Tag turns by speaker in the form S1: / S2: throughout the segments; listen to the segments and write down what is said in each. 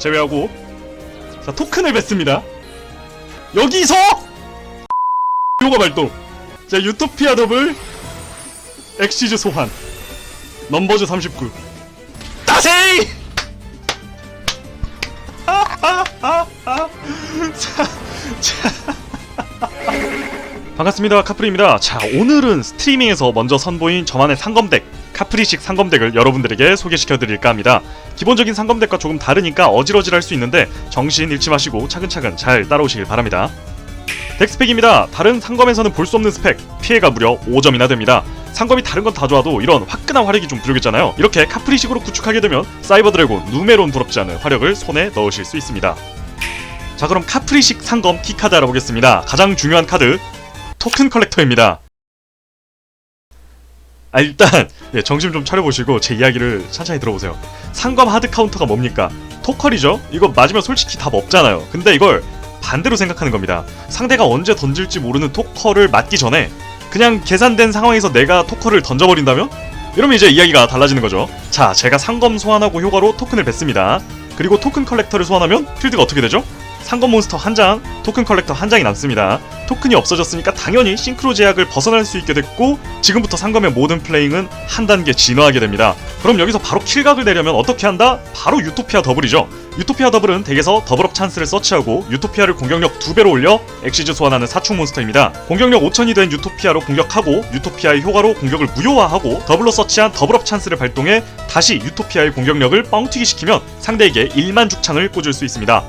S1: 제외하고. 자 토큰을 뱉습니다. 여기서! 효과 발동. 자 유토피아 더블. 엑시즈 소환. 넘버즈 39 따세이. 반갑습니다 카프리입니다. 자 오늘은 스트리밍에서 먼저 선보인 저만의 상검덱 카프리식 상검덱을 여러분들에게 소개시켜 드릴까 합니다. 기본적인 상검덱과 조금 다르니까 어질어질할 수 있는데 정신 잃지 마시고 차근차근 잘 따라오시길 바랍니다. 덱스펙입니다. 다른 상검에서는 볼 수 없는 스펙 피해가 무려 5점이나 됩니다. 상검이 다른 건 다 좋아도 이런 화끈한 화력이 좀 부족했잖아요. 이렇게 카프리식으로 구축하게 되면 사이버 드래곤 누메론 부럽지 않은 화력을 손에 넣으실 수 있습니다. 자 그럼 카프리식 상검 키카드 알아보겠습니다. 가장 중요한 카드 토큰 컬렉터입니다. 아 일단 예, 정신 좀 차려보시고 제 이야기를 천천히 들어보세요. 상검 하드 카운터가 뭡니까? 토컬이죠? 이거 맞으면 솔직히 답 없잖아요. 근데 이걸 반대로 생각하는 겁니다. 상대가 언제 던질지 모르는 토컬을 맞기 전에 그냥 계산된 상황에서 내가 토컬을 던져버린다면? 이러면 이제 이야기가 달라지는 거죠. 자, 제가 상검 소환하고 효과로 토큰을 뱉습니다. 그리고 토큰 컬렉터를 소환하면 필드가 어떻게 되죠? 상검 몬스터 한 장, 토큰 컬렉터 한 장이 남습니다. 토큰이 없어졌으니까 당연히 싱크로 제약을 벗어날 수 있게 됐고 지금부터 상검의 모든 플레잉은 한 단계 진화하게 됩니다. 그럼 여기서 바로 킬각을 내려면 어떻게 한다? 바로 유토피아 더블이죠. 유토피아 더블은 덱에서 더블업 찬스를 서치하고 유토피아를 공격력 2배로 올려 엑시즈 소환하는 사축 몬스터입니다. 공격력 5000이 된 유토피아로 공격하고 유토피아의 효과로 공격을 무효화하고 더블로 서치한 더블업 찬스를 발동해 다시 유토피아의 공격력을 뻥튀기 시키면 상대에게 1만 죽창을 꽂을 수 있습니다.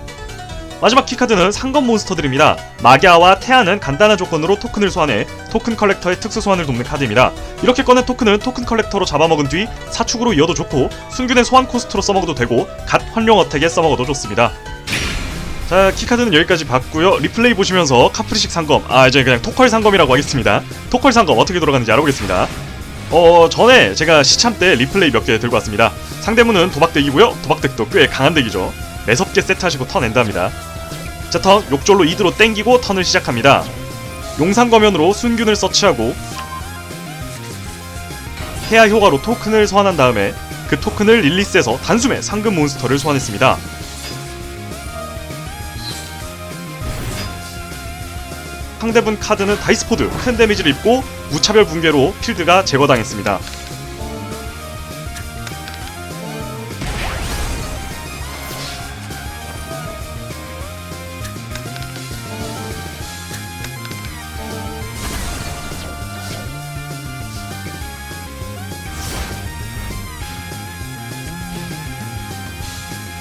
S1: 마지막 키카드는 상검 몬스터들입니다. 마기아와 태아는 간단한 조건으로 토큰을 소환해 토큰 컬렉터의 특수 소환을 돕는 카드입니다. 이렇게 꺼낸 토큰은 토큰 컬렉터로 잡아먹은 뒤 사축으로 이어도 좋고 순균의 소환 코스트로 써먹어도 되고 갓 활용 어택에 써먹어도 좋습니다. 자 키카드는 여기까지 봤고요. 리플레이 보시면서 카프리식 상검 아 이제 그냥 토컬 상검이라고 하겠습니다. 토컬 상검 어떻게 돌아가는지 알아보겠습니다. 어 전에 제가 시참 때 리플레이 몇 개 들고 왔습니다. 상대문은 도박덱이고요. 도박덱도 꽤 강한 덱이죠. 매섭게 세트하시고 턴엔드합니다 자, 턴 욕졸로 이드로 땡기고 턴을 시작합니다. 용산 거면으로 순균을 서치하고 태아 효과로 토큰을 소환한 다음에 그 토큰을 릴리스해서 단숨에 상금 몬스터를 소환했습니다. 상대분 카드는 다이스포드 큰 데미지를 입고 무차별 붕괴로 필드가 제거당했습니다.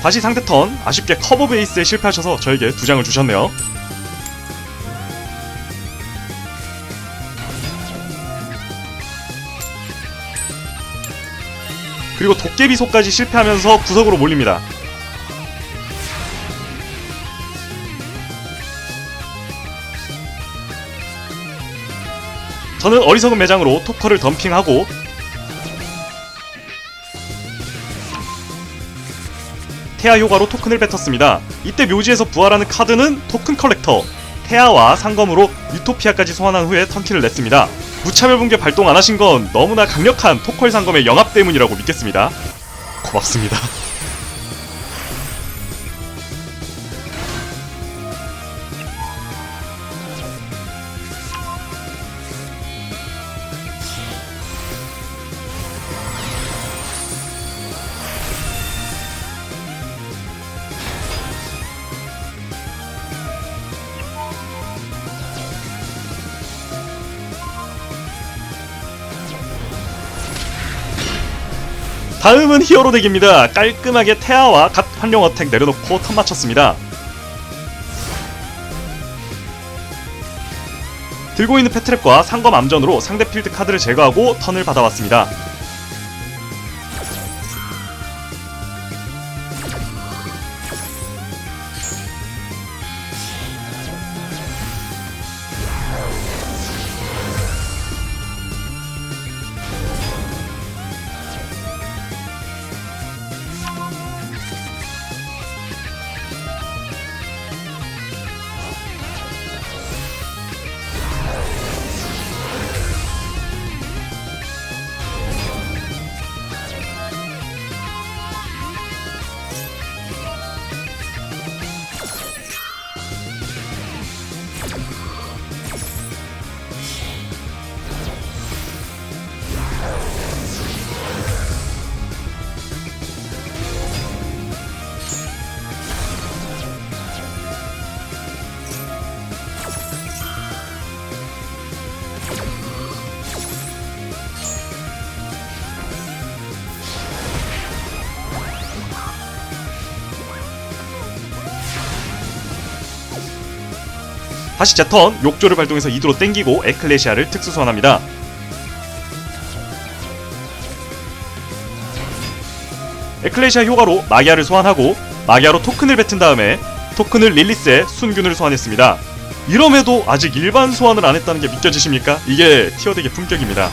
S1: 다시 상대 턴 아쉽게 커버 베이스에 실패하셔서 저에게 두 장을 주셨네요. 그리고 도깨비소까지 실패하면서 구석으로 몰립니다. 저는 어리석은 매장으로 토커를 덤핑하고 태아 효과로 토큰을 뱉었습니다. 이때 묘지에서 부활하는 카드는 토큰 컬렉터. 태아와 상검으로 유토피아까지 소환한 후에 턴키를 냈습니다. 무차별 붕괴 발동 안 하신 건 너무나 강력한 토컬 상검의 영합 때문이라고 믿겠습니다. 고맙습니다. 다음은 히어로 덱입니다. 깔끔하게 태아와 갓 환령 어택 내려놓고 턴 맞췄습니다. 들고 있는 패트랩과 상검 암전으로 상대 필드 카드를 제거하고 턴을 받아왔습니다. 다시 제턴 욕조를 발동해서 이도로 땡기고 에클레시아를 특수 소환합니다. 에클레시아 효과로 마기아를 소환하고 마기아로 토큰을 뱉은 다음에 토큰을 릴리스해 순균을 소환했습니다. 이럼에도 아직 일반 소환을 안 했다는 게 믿겨지십니까? 이게 티어덱의 품격입니다.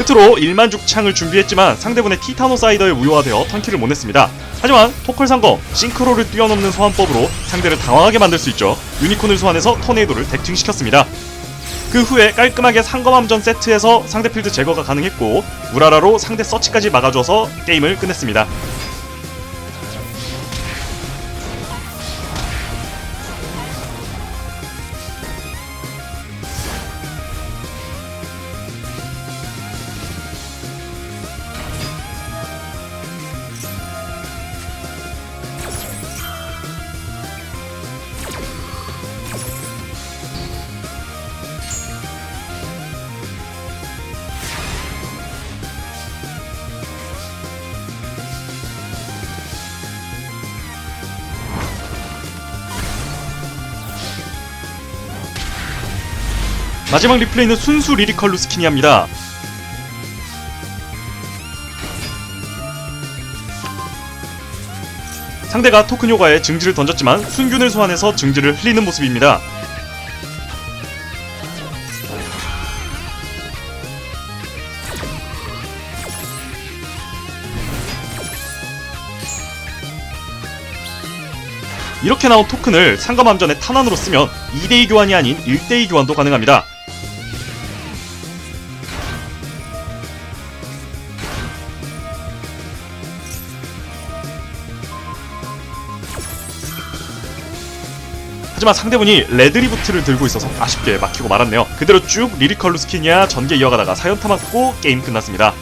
S1: 끝으로 1만 죽 창을 준비했지만 상대분의 티타노사이더에 무효화되어 턴키를 못 냈습니다. 하지만 토컬 상검, 싱크로를 뛰어넘는 소환법으로 상대를 당황하게 만들 수 있죠. 유니콘을 소환해서 토네이도를 덱팅시켰습니다. 그 후에 깔끔하게 상검함전 세트에서 상대 필드 제거가 가능했고 우라라로 상대 서치까지 막아줘서 게임을 끝냈습니다. 마지막 리플레이는 순수 리리컬 루스키니아입니다. 상대가 토큰 효과에 증지를 던졌지만 순균을 소환해서 증지를 흘리는 모습입니다. 이렇게 나온 토큰을 상검함전의 탄환으로 쓰면 2대2 교환이 아닌 1대2 교환도 가능합니다. 하지만 상대분이 레드리부트를 들고 있어서 아쉽게 막히고 말았네요. 그대로 쭉 리리컬루 스킨이야 전개 이어가다가 사연타 맞고 게임 끝났습니다.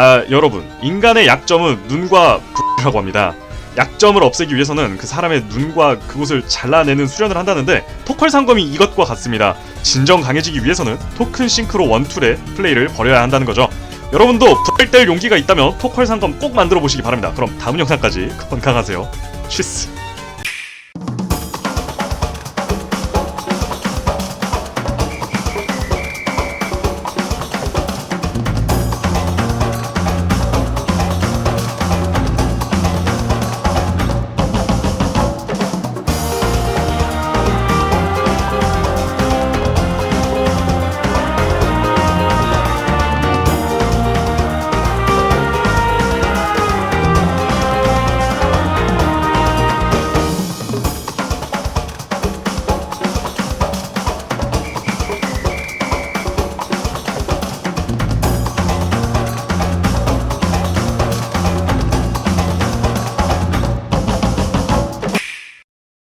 S1: 아 여러분 인간의 약점은 눈과 X라고 합니다. 약점을 없애기 위해서는 그 사람의 눈과 그곳을 잘라내는 수련을 한다는데 토컬 상검이 이것과 같습니다. 진정 강해지기 위해서는 토큰 싱크로 원툴의 플레이를 버려야 한다는 거죠. 여러분도 불알 뗄 용기가 있다면 토컬 상검 꼭 만들어 보시기 바랍니다. 그럼 다음 영상까지 건강하세요. 쉬스.